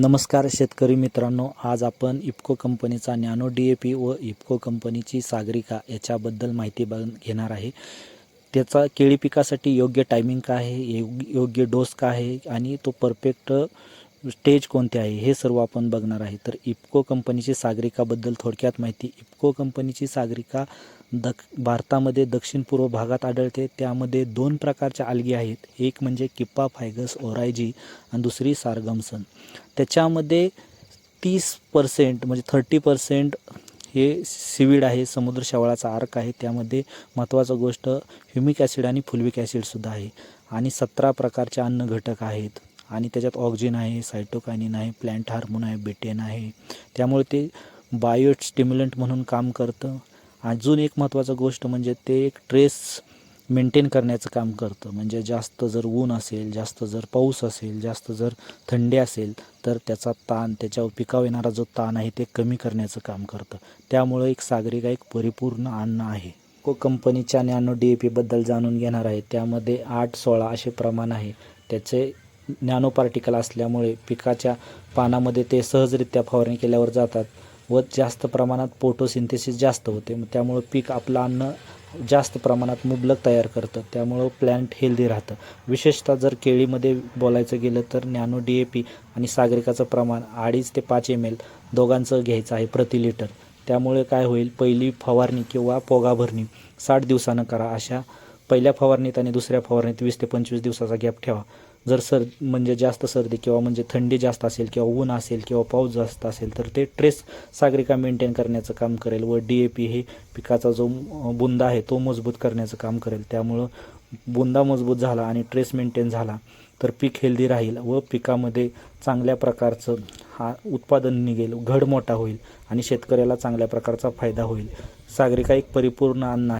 नमस्कार शेतकरी मित्रांनो आज आपण इप्को कंपनीचा नॅनो डी ए पी व इप्को कंपनीची सागरिका याच्याबद्दल माहिती बघ घेणार आहे. त्याचा केळी पिकासाठी योग्य टायमिंग काय आहे? योग्य डोस काय आहे? आणि तो परफेक्ट स्टेज कोणते आहे हे सर्व आपण बघणार आहे. तर इप्को कंपनीची सागरिकाबद्दल थोडक्यात माहिती. इप्को कंपनीची सागरिका दक भारतामध्ये दक्षिण पूर्व भागात आढळते. त्यामध्ये दोन प्रकारच्या आलगी आहेत. एक म्हणजे किप्पा फायगस ओरायजी आणि दुसरी सारगमसन. त्याच्यामध्ये तीस पर्सेंट म्हणजे थर्टी पर्सेंट हे सिविड आहे समुद्र शेवाळाचा आर्क आहे. त्यामध्ये महत्त्वाचं गोष्ट ह्युमिक ॲसिड आणि फुलविक ॲसिडसुद्धा आहे. आणि सतरा प्रकारचे अन्न घटक आहेत. आणि त्याच्यात ऑक्झिन आहे सायटोकायनिन आहे प्लॅन्ट हार्मोन आहे बेटेन आहे. त्यामुळे ते बायो स्टिम्युलंट म्हणून काम करतं. अजून एक महत्त्वाचं गोष्ट म्हणजे ते एक ट्रेस मेंटेन करण्याचं काम करतं. म्हणजे जास्त जर ऊन असेल जास्त जर पाऊस असेल जास्त जर थंडी असेल तर त्याचा ताण त्याच्यावर पिकावर येणारा जो ताण आहे ते कमी करण्याचं काम करतं. त्यामुळं एक सागरिका एक परिपूर्ण अन्न आहे. को कंपनीच्या नॅनो डी ए पीबद्दल जाणून घेणार आहे. त्यामध्ये आठ सोळा असे प्रमाण आहे. त्याचे नॅनो पार्टिकल असल्यामुळे पिकाच्या पानामध्ये ते सहजरित्या फवारणी केल्यावर जातात व जास्त प्रमाणात फोटोसिंथेसिस जास्त होते. मग त्यामुळं पीक आपलं अन्न जास्त प्रमाणात मुबलक तयार करतं. त्यामुळं प्लॅन्ट हेल्दी राहतं. विशेषतः जर केळीमध्ये बोलायचं गेलं तर नॅनो डी ए पी आणि सागरिकाचं प्रमाण अडीच ते पाच एम एल दोघांचं घ्यायचं आहे प्रति लिटर. त्यामुळे काय होईल? पहिली फवारणी किंवा पोगा भरणी साठ दिवसानं करा. अशा पहिल्या फवारणीत आणि दुसऱ्या फवारणीत वीस ते पंचवीस दिवसाचा गॅप ठेवा. जर सर म्हणजे जास्त सर्दी किंवा म्हणजे थंडी जास्त असेल किंवा ऊन असेल किंवा पाऊस जास्त असेल तर ते ट्रेस सागरिका मेंटेन करण्याचं काम करेल व डी ए पी हे पिकाचा जो बुंदा आहे तो मजबूत करण्याचं काम करेल. त्यामुळं बुंदा मजबूत झाला आणि ट्रेस मेंटेन झाला तर पीक हेल्दी राहील व पिकामध्ये चांगल्या प्रकारचं हा उत्पादन निघेल घड मोठा होईल आणि शेतकऱ्याला चांगल्या प्रकारचा फायदा होईल. सागरिका एक परिपूर्ण अन्न आहे.